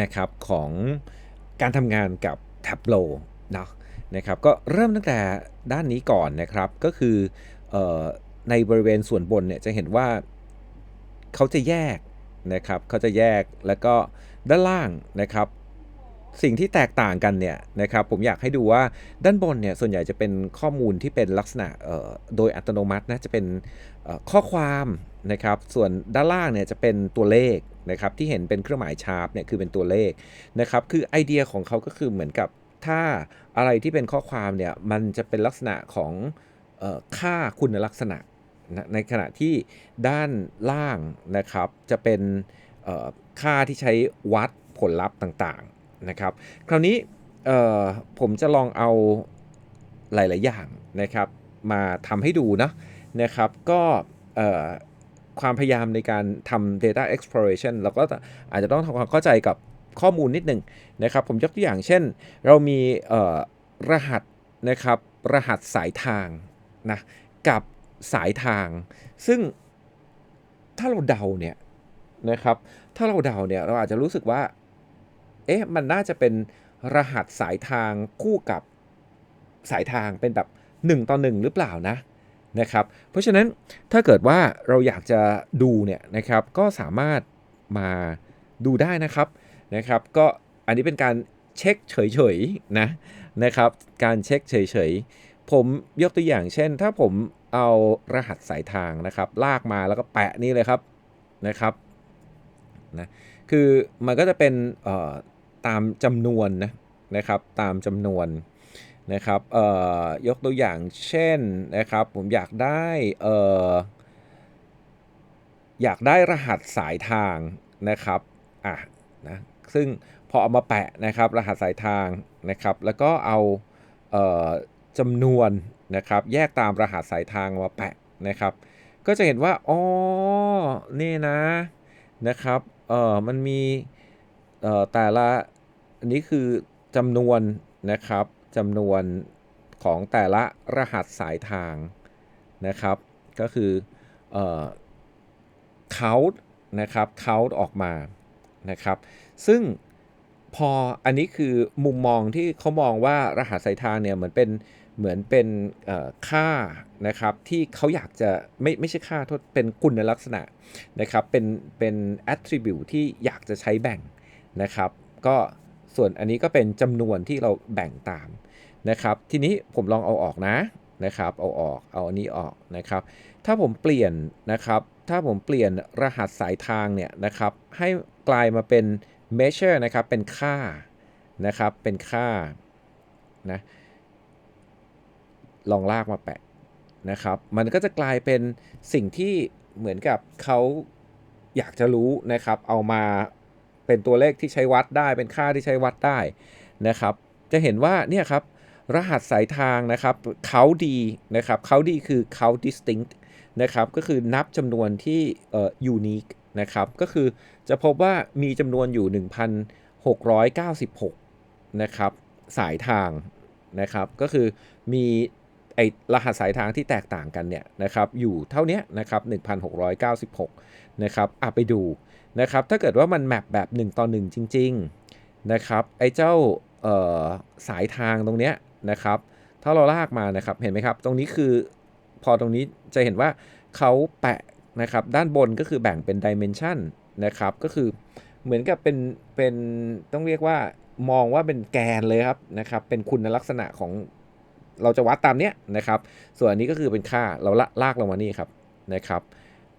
นะครับของการทำงานกับ Tableau นะนะครับก็เริ่มตั้งแต่ด้านนี้ก่อนนะครับก็คือออในบริเวณส่วนบนเนี่ยจะเห็นว่าเขาจะแยกนะครับเขาจะแยกแล้วก็ด้านล่างนะครับ สิ่งที่แตกต่างกันเนี่ยนะครับผมอยากให้ดูว่าด้านบนเนี่ยส่วนใหญ่จะเป็นข้อมูลที่เป็นลักษณะโดยอัตโนมัตินะจะเป็น ข้อความนะครับ ส่วนด้านล่างเนี่ยจะเป็นตัวเลขนะครับที่เห็นเป็นเครื่องหมายชาร์ปเนี่ยคือเป็นตัวเลขนะครับคือไอเดียของเขาก็คือเหมือนกับถ้าอะไรที่เป็นข้อความเนี่ยมันจะเป็นลักษณะของออค่าคุณลักษณะ ในขณะที่ด้านล่างนะครับจะเป็นค่าที่ใช้วัดผลลัพธ์ต่างๆนะครับคราวนี้ผมจะลองเอาหลาย ๆ อย่างนะครับมาทำให้ดูนะ นะครับก็ความพยายามในการทำ data exploration เราก็อาจจะต้องทำความเข้าใจกับข้อมูลนิดหนึ่งนะครับ ผมยกตัวอย่างเช่น เรามีรหัสนะครับรหัสสายทางนะกับสายทาง ซึ่งถ้าเราเดาเนี่ยนะครับถ้าเราเดาเนี่ยเราอาจจะรู้สึกว่าเอ๊ะมันน่าจะเป็นรหัสสายทางคู่กับสายทางเป็นแบบ 1 ต่อ 1 หรือเปล่านะ นะครับ เพราะฉะนั้นถ้าเกิดว่าเราอยากจะดูเนี่ยนะครับก็สามารถมาดูได้นะครับนะครับก็อันนี้เป็นการเช็คเฉยๆนะนะครับการเช็คเฉยๆ ผมยกตัวอย่างเช่น ถ้าผมเอารหัสสายทางนะครับ ลากมาแล้วก็แปะนี่เลยครับนะครับนะคือมันก็จะเป็นเอ่อตามจำนวนนะนะครับตามจำนวน นะครับเอ่อยกตัวอย่างเช่นนะครับผมอยากได้เอ่ออยากได้รหัสสายทางนะครับอะนะซึ่งพอเอามาแปะนะครับรหัสสายทางนะครับ แล้วก็เอาเอ่อจำนวนนะครับแยกตามรหัสสายทางมาแปะนะครับ ก็จะเห็นว่าอ๋อนี่นะนะครับเอ่อมันมีเอ่อแต่ละอันนี้คือจำนวนนะครับ จำนวนของแต่ละรหัสสายทางนะครับ ก็คือเอ่อ count นะครับ count ออกมานะครับ ซึ่งพออันนี้คือมุมมองที่เขามองว่ารหัสสายทางเนี่ยเหมือนเป็นเหมือนเป็นค่านะครับที่เขาอยากจะไม่ไม่ใช่ค่าโทษเป็นคุณลักษณะนะครับเป็นเป็น attribute ที่อยากจะใช้แบ่งนะครับ ก็ ส่วนอันนี้ก็เป็นจำนวนที่เราแบ่งตามนะครับ ทีนี้ผมลองเอาออกนะนะครับ เอาออกเอาอันนี้ออกนะครับ ถ้าผมเปลี่ยนนะครับ ถ้าผมเปลี่ยนรหัสสายทางเนี่ยนะครับ ให้กลายมาเป็น measure นะครับ เป็นค่านะครับ เป็นค่านะ ลองลากมาแปะนะครับ มันก็จะกลายเป็นสิ่งที่เหมือนกับเขาอยากจะรู้นะครับ เอามา เป็นตัวเลขที่ใช้วัดได้ เป็นค่าที่ใช้วัดได้นะครับ จะเห็นว่าเนี่ยครับรหัสสายทางนะครับเขาดีนะครับเขาดีคือเขา distinct นะครับก็คือนับจำนวนที่เอ่อ unique นะครับก็คือจะพบว่ามีจำนวนอยู่ 1,696นะครับสายทางนะครับก็คือมีไอรหัสสายทางที่แตกต่างกันเนี่ยนะครับอยู่เท่านี้นะครับ1,696นะครับอะไปดู นะครับ ถ้าเกิดว่ามันแมปแบบ1ต่อ1จริง ๆนะครับ ไอ้เจ้าสายทางตรงเนี้ยนะครับ ถ้าเราลากมานะครับ เห็นไหมครับ ตรงนี้คือพอตรงนี้จะเห็นว่าเขาแปะนะครับ ด้านบนก็คือแบ่งเป็นดิเมนชันนะครับ ก็คือเหมือนกับเป็นเป็นต้องเรียกว่ามองว่าเป็นแกนเลยครับนะครับ เป็นคุณลักษณะของเราจะวัดตามเนี้ยนะครับ ส่วนอันนี้ก็คือเป็นค่าเราลากลงมานี่ครับนะครับ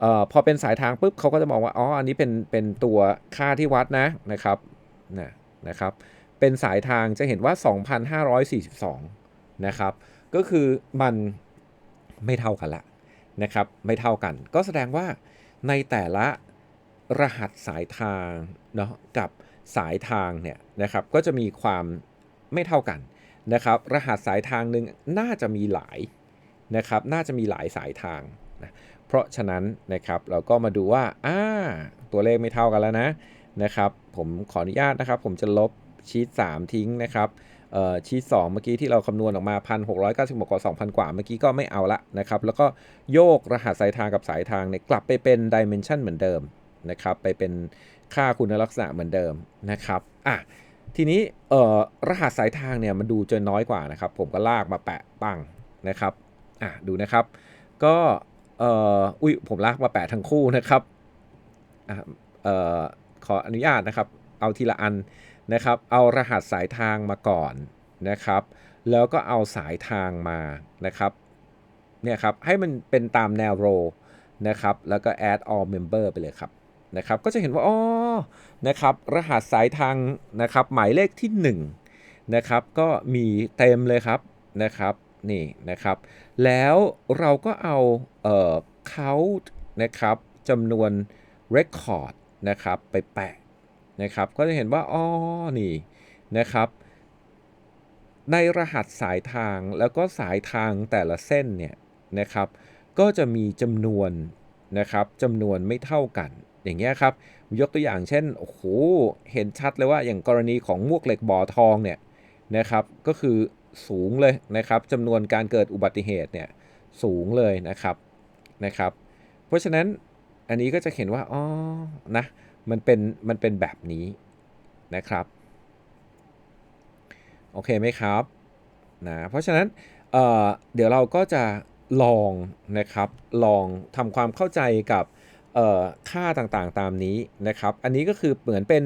ออพอเป็นสายทางปุ๊บเขาก็จะมองว่าอ๋ออันนี้เป็นเป็นตัวค่าที่วัดนะนะครับนะนะครับเป็นสายทางจะเห็นว่า 2,542นะครับก็คือมันไม่เท่ากันละนะครับไม่เท่ากัน ก็แสดงว่าในแต่ละรหัสสายทางเนาะกับสายทางเนี่ยนะครับก็จะมีความไม่เท่ากันนะครับรหัสสายทางหนึ่งน่าจะมีหลายนะครับน่าจะมีหลายสายทางนะ เพราะฉะนั้นนะครับเราก็มาดูว่าอ่าตัวเลขไม่เท่ากันแล้วนะนะครับผมขออนุญาตนะครับ ผมจะลบชีต3ทิ้งนะครับเอ่อชีต2เมื่อกี้ที่เราคำนวณออกมา 1,696กว่า2,000 กว่าเมื่อกี้ก็ไม่เอาละนะครับ แล้วก็โยกรหัสสายทางกับสายทางเนี่ยกลับไปเป็นดิเมนชันเหมือนเดิมนะครับไปเป็นค่าคุณลักษณะเหมือนเดิมนะครับอะทีนี้รหัสสายทางเนี่ยมันดูจะน้อยกว่านะครับ ผมก็ลากมาแปะปังนะครับอะดูนะครับ ก็ เอ่ออุ้ยผมลากมาแปะทั้งคู่นะครับเอ่อขออนุญาตนะครับ เอาทีละอันนะครับ เอารหัสสายทางมาก่อนนะครับ แล้วก็เอาสายทางมานะครับเนี่ยครับให้มันเป็นตามแนวโรนะครับ แล้วก็ add all member ไปเลยครับนะครับ ก็จะเห็นว่าอ๋อนะครับ รหัสสายทางนะครับ หมายเลขที่1นะครับ ก็มีเต็มเลยครับนะครับ นี่นะครับ แล้วเราก็เอาเอ่อ count นะครับจำนวน record นะครับไปแปะนะครับ ก็จะเห็นว่าอ๋อนี่นะครับ ในรหัสสายทางแล้วก็สายทางแต่ละเส้นเนี่ยนะครับ ก็จะมีจำนวนนะครับจำนวนไม่เท่ากัน อย่างเงี้ยครับ ยกตัวอย่างเช่นโอ้โหเห็นชัดเลยว่าอย่างกรณีของมวกเหล็กบ่อทองเนี่ยนะครับ ก็คือ สูงเลยนะครับจำนวนการเกิดอุบัติเหตุเนี่ยสูงเลยนะครับนะครับ เพราะฉะนั้นอันนี้ก็จะเห็นว่าอ๋อนะมันเป็นมันเป็นแบบนี้นะครับโอเคไหมครับนะเพราะฉะนั้นเเดี๋ยวเราก็จะลองนะครับลองทำความเข้าใจกับค่าต่างๆตามนี้นะครับ อันนี้ก็คือเหมือนเป็น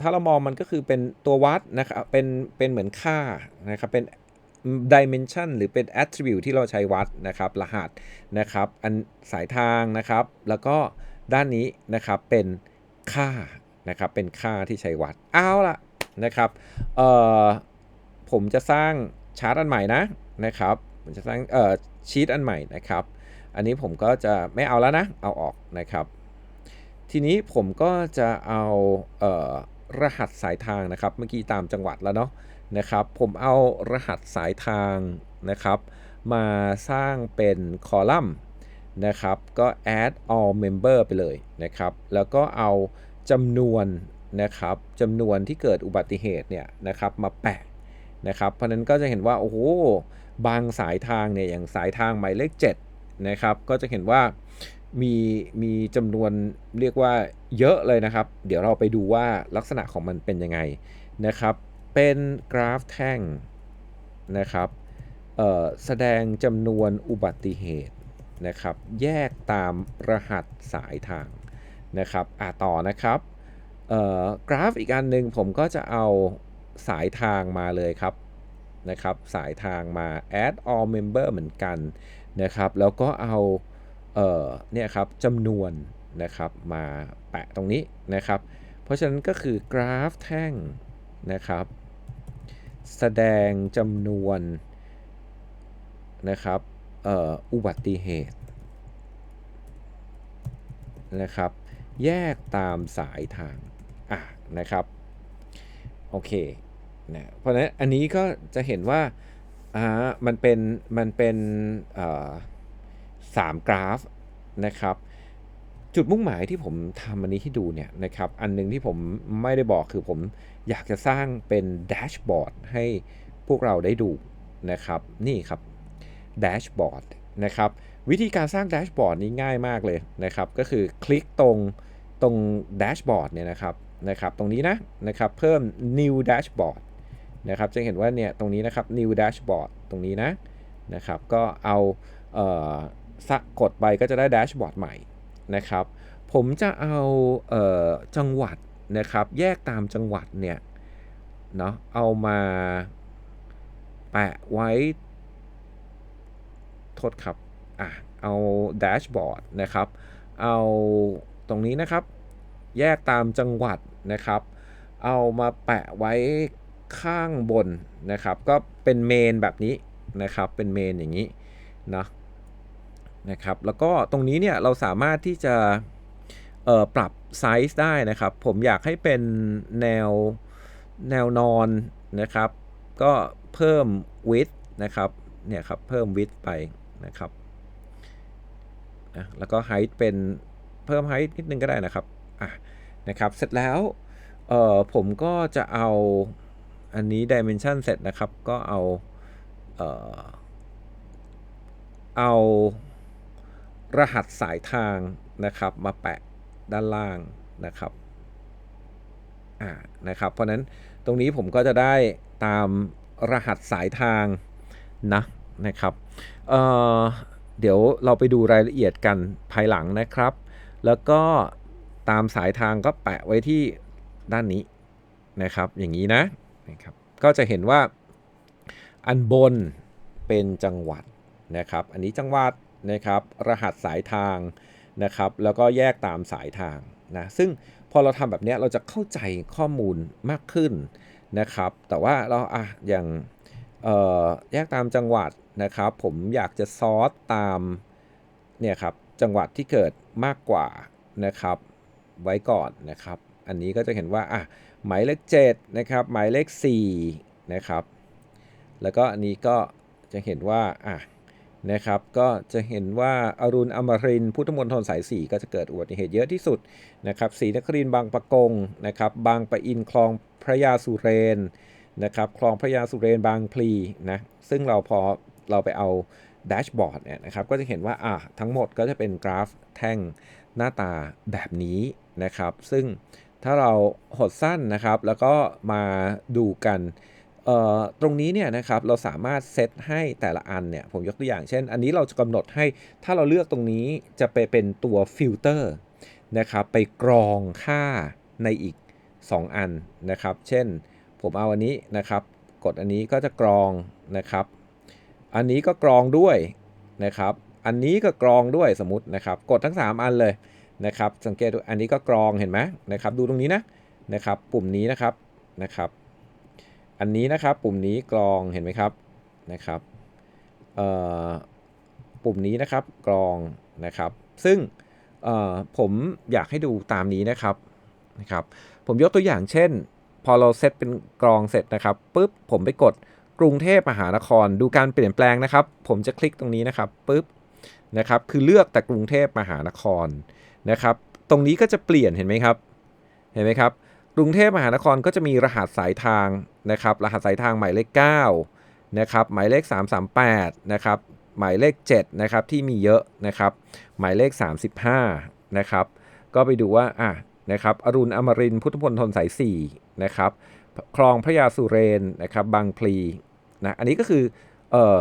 ถ้าเรามองมันก็คือเป็นตัววัดนะครับ เป็น เป็นเหมือนค่านะครับ เป็น dimension หรือเป็น attribute ที่เราใช้วัดนะครับ รหัสนะครับ อันสายทางนะครับ แล้วก็ด้านนี้นะครับ เป็นค่านะครับ เป็นค่าที่ใช้วัด เอาละนะครับผมจะสร้างชาร์ตอันใหม่นะนะครับผมจะสร้างชีตอันใหม่นะครับ อันนี้ผมก็จะไม่เอาแล้วนะ เอาออกนะครับ ทีนี้ผมก็จะเอาเออรหัสสายทางนะครับ เมื่อกี้ตามจังหวัดแล้วเนาะนะครับ ผมเอารหัสสายทางนะครับ มาสร้างเป็นคอลัมน์นะครับ ก็ add all member ไปเลยนะครับ แล้วก็เอาจำนวนนะครับจำนวนที่เกิดอุบัติเหตุเนี่ยนะครับมาแปะนะครับ เพราะนั้นก็จะเห็นว่าโอ้โหบางสายทางเนี่ยอย่างสายทางหมายเลข7นะครับก็จะเห็นว่า มีมีจำนวนเรียกว่าเยอะเลยนะครับ เดี๋ยวเราไปดูว่าลักษณะของมันเป็นยังไงนะครับ เป็นกราฟแท่งนะครับแสดงจำนวนอุบัติเหตุนะครับ แยกตามรหัสสายทางนะครับอ่าต่อนะครับกราฟอีกอันหนึ่งผมก็จะเอาสายทางมาเลยครับนะครับ สายทางมา add all member เหมือนกันนะครับ แล้วก็เอา เนี่ยครับจำนวนนะครับมาแปะตรงนี้นะครับ เพราะฉะนั้นก็คือกราฟแท่งนะครับ แสดงจำนวนนะครับอุบัติเหตุนะครับ แยกตามสายทางอะนะครับโอเคนะเพราะฉะนั้นอันนี้ก็จะเห็นว่าอ่ามันเป็นมันเป็นสา มกราฟนะครับจุดมุ่งหมายที่ผมทำอันนี้ให้ดูเนี่ยนะครับอันนึงที่ผมไม่ได้บอกคือผมอยากจะสร้างเป็นแดชบอร์ดให้พวกเราได้ดูนะครับนี่ครับแดชบอร์ดนะครับวิธีการสร้างแดชบอร์ดนี้ง่ายมากเลยนะครับก็คือคลิกตรงตรงแดชบอร์ดเนี่ยนะครับนะครับตรงนี้นะนะครับเพิ่ม new dashboard นะครับจะเห็นว่าเนี่ยตรงนี้นะครับ new dashboard ตรงนี้นะนะครับก็เอาเอ่อ สักกดไปก็จะได้แดชบอร์ดใหม่นะครับ ผมจะเอาเอ่อจังหวัดนะครับ แยกตามจังหวัดเนี่ยเนาะเอามาแปะไว้โทษครับอะเอาแดชบอร์ดนะครับ เอาตรงนี้นะครับ แยกตามจังหวัดนะครับ เอามาแปะไว้ข้างบนนะครับ ก็เป็นเมนแบบนี้นะครับ เป็นเมนอย่างนี้นะ นะครับแล้วก็ตรงนี้เนี่ยเราสามารถที่จะปรับไซส์ได้นะครับ ผมอยากให้เป็นแนวแนวนอนนะครับ ก็เพิ่ม width นะครับเนี่ยครับเพิ่ม width ไปนะครับนะแล้วก็ height เป็นเพิ่ม height นิดนึงก็ได้นะครับอะนะครับ เสร็จแล้วเอ่อผมก็จะเอาอันนี้ dimension เสร็จนะครับ ก็เอาเอ่อเอา รหัสสายทางนะครับมาแปะด้านล่างนะครับอ่านะครับ เพราะนั้นตรงนี้ผมก็จะได้ตามรหัสสายทางนะนะครับเอ่อเดี๋ยวเราไปดูรายละเอียดกันภายหลังนะครับ แล้วก็ตามสายทางก็แปะไว้ที่ด้านนี้นะครับ อย่างนี้นะนะครับ ก็จะเห็นว่าอันบนเป็นจังหวัดนะครับ อันนี้จังหวัด นะครับ รหัสสายทางนะครับ แล้วก็แยกตามสายทางนะ ซึ่งพอเราทำแบบนี้เราจะเข้าใจข้อมูลมากขึ้นนะครับ แต่ว่าเราอะอย่างแยกตามจังหวัดนะครับ ผมอยากจะซอสตามเนี่ยครับจังหวัดที่เกิดมากกว่านะครับไว้ก่อนนะครับ อันนี้ก็จะเห็นว่าอะหมายเลข7นะครับหมายเลข4นะครับแล้วก็อันนี้ก็จะเห็นว่าอะ นะครับ ก็จะเห็นว่าอรุณอมรินพุทธมณฑลสาย 4 ก็จะเกิดอุบัติเหตุเยอะที่สุดนะครับศรีนครินบางปะกงนะครับ บางปะอินคลองพระยาสุเรนนะครับ คลองพระยาสุเรนบางพลีนะ ซึ่งเราพอเราไปเอาแดชบอร์ดเนี่ยนะครับ ก็จะเห็นว่าอะทั้งหมดก็จะเป็นกราฟแท่งหน้าตาแบบนี้นะครับ ซึ่งถ้าเราหดสั้นนะครับ แล้วก็มาดูกัน ตรงนี้เนี่ยนะครับเราสามารถเซตให้แต่ละอันเนี่ยผมยกตัวอย่างเช่น อันนี้เราจะกำหนดให้ถ้าเราเลือกตรงนี้จะไปเป็นตัวฟิลเตอร์นะครับไปกรองค่าในอีก 2 อันนะครับ เช่นผมเอาอันนี้นะครับ กดอันนี้ก็จะกรองนะครับ อันนี้ก็กรองด้วยนะครับ อันนี้ก็กรองด้วยสมมตินะครับ กดทั้ง 3 อันเลยนะครับ สังเกตดูอันนี้ก็กรองเห็นไหมนะครับ ดูตรงนี้นะนะครับ ปุ่มนี้นะครับนะครับ อันนี้นะครับปุ่มนี้กรองเห็นไหมครับนะครับปุ่มนี้นะครับกรองนะครับ ซึ่งผมอยากให้ดูตามนี้นะครับนะครับผมยกตัวอย่างเช่น พอเราเซตเป็นกรองเสร็จนะครับปุ๊บผมไปกดกรุงเทพมหานครดูการเปลี่ยนแปลงนะครับ ผมจะคลิกตรงนี้นะครับปุ๊บนะครับคือเลือกแต่กรุงเทพมหานครนะครับ ตรงนี้ก็จะเปลี่ยนเห็นไหมครับ เห็นไหมครับ กรุงเทพมหานครก็จะมีรหัสสายทางนะครับรหัสสายทางหมายเลข9นะครับหมายเลข 338นะครับหมายเลข7นะครับที่มีเยอะนะครับหมายเลข 35นะครับก็ไปดูว่าอะนะครับอรุณอมรินพุทธพลทนสาย4นะครับคลองพระยาสุเรนนะครับบางพลีนะอันนี้ก็คือเอ่อ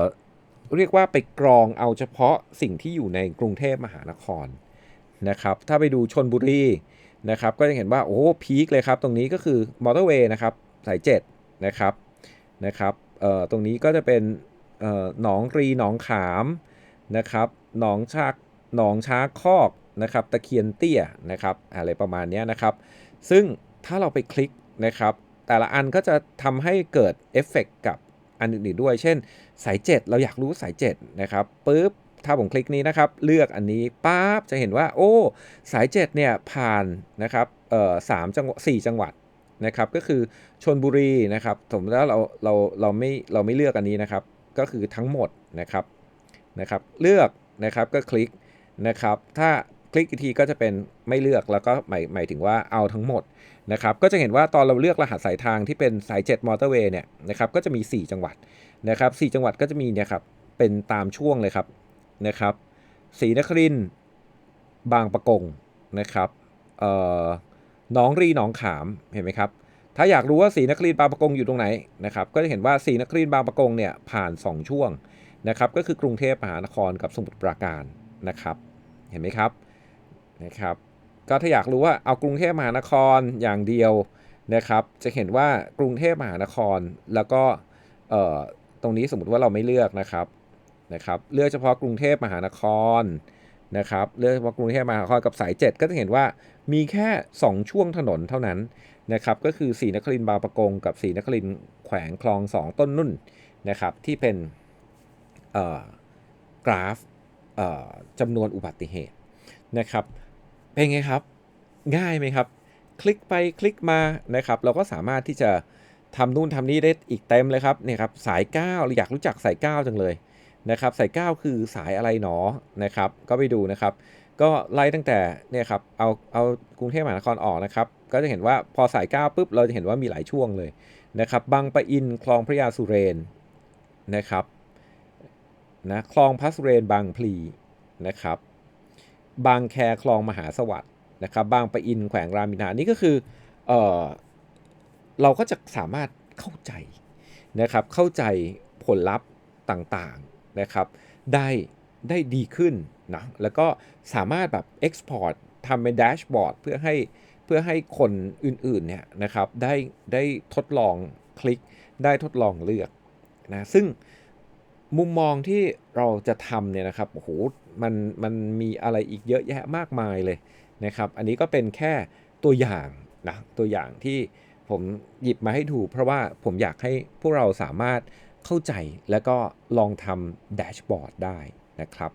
เรียกว่าไปกรองเอาเฉพาะสิ่งที่อยู่ในกรุงเทพมหานครนะครับถ้าไปดูชนบุรี นะครับก็จะเห็นว่าโอ้พีคเลยครับ ตรงนี้ก็คือมอเตอร์เวย์นะครับสาย7นะครับนะครับเอ่อตรงนี้ก็จะเป็นเอ่อหนองรีหนองขามนะครับหนองชากหนองช้าคอกนะครับตะเคียนเตี้ยนะครับอะไรประมาณนี้นะครับซึ่งถ้าเราไปคลิกนะครับแต่ละอันก็จะทำให้เกิดเอฟเฟกกับอันอื่นๆด้วย เช่นสาย 7 เราอยากรู้สาย7นะครับปุ๊บ ถ้าผมคลิกนี้นะครับ เลือกอันนี้ปั๊บจะเห็นว่า โอ้สาย7เนี่ยผ่านนะครับเอ่อสามจังหวัดสี่จังหวัดนะครับ ก็คือชนบุรีนะครับสมมติว่าเราเราเราไม่เราไม่เลือกอันนี้นะครับ ก็คือทั้งหมดนะครับนะครับ เลือกนะครับก็คลิกนะครับ ถ้าคลิกอีกทีก็จะเป็นไม่เลือกแล้วก็หมายหมายถึงว่าเอาทั้งหมดนะครับ ก็จะเห็นว่าตอนเราเลือกรหัสสายทางที่เป็นสาย 7 มอเตอร์เวย์เนี่ยนะครับ ก็จะมี 4 จังหวัดนะครับ4จังหวัดก็จะมีเนี่ยครับเป็นตามช่วงเลยครับ นะครับศรีนครินบางประกงนะครับเอ่อหนองรีหนองขามเห็นไหมครับถ้าอยากรู้ว่าศรีนครินบางประกงอยู่ตรงไหนนะครับก็จะเห็นว่าศรีนครินบางประกงเนี่ยผ่าน 2 ช่วงนะครับก็คือกรุงเทพมหานครกับสมุทรปราการนะครับเห็นไหมครับนะครับก็ถ้าอยากรู้ว่าเอากรุงเทพมหานครอย่างเดียวนะครับจะเห็นว่ากรุงเทพมหานครแล้วก็เอ่อตรงนี้สมมติว่าเราไม่เลือกนะครับ นะครับเลือกเฉพาะกรุงเทพมหานครนะครับเลือกเฉพาะกรุงเทพมหานครกับสาย 7 ก็จะเห็นว่ามีแค่ 2 ช่วงถนนเท่านั้นนะครับก็คือสีนครินทร์บางประกง กับสีนครินแขวงคลอง 2 ต้นนุ่นนะครับที่เป็นกราฟจำนวนอุบัติเหตุนะครับเป็นไงครับ ง่ายไหมครับ คลิกไปคลิกมานะครับ เราก็สามารถที่จะทำนู่นทำนี่ได้อีกเต็มเลยครับเนี่ยครับสาย9เราอยากรู้จักสาย 9 จังเลย นะครับสาย 9 คือสายอะไรหนอนะครับ ก็ไปดูนะครับ ก็ไล่ตั้งแต่เนี่ยครับเอาเอากรุงเทพมหานครออกนะครับ ก็จะเห็นว่าพอสาย 9 ปุ๊บเราจะเห็นว่ามีหลายช่วงเลยนะครับบางปะอินคลองพระยาสุเรนนะครับนะคลองพัสเรนบางพลีนะครับ บางแคคลองมหาสวัสด์นะครับบางปะอินแขวงรามอินทรานี่ก็คือเออเราก็จะสามารถเข้าใจนะครับเข้าใจผลลัพธ์ต่าง นะครับได้ได้ดีขึ้นนะแล้วก็สามารถแบบ Export ทำเป็นแดชบอร์ดเพื่อให้เพื่อให้คนอื่นๆเนี่ยนะครับได้ได้ทดลองคลิกได้ทดลองเลือกนะซึ่งมุมมองที่เราจะทำเนี่ยนะครับโอ้โหมันมันมีอะไรอีกเยอะแยะมากมายเลยนะครับ อันนี้ก็เป็นแค่ตัวอย่างนะตัวอย่างที่ผมหยิบมาให้ดูเพราะว่าผมอยากให้พวกเราสามารถ เข้าใจแล้วก็ลองทำแดชบอร์ดได้นะครับ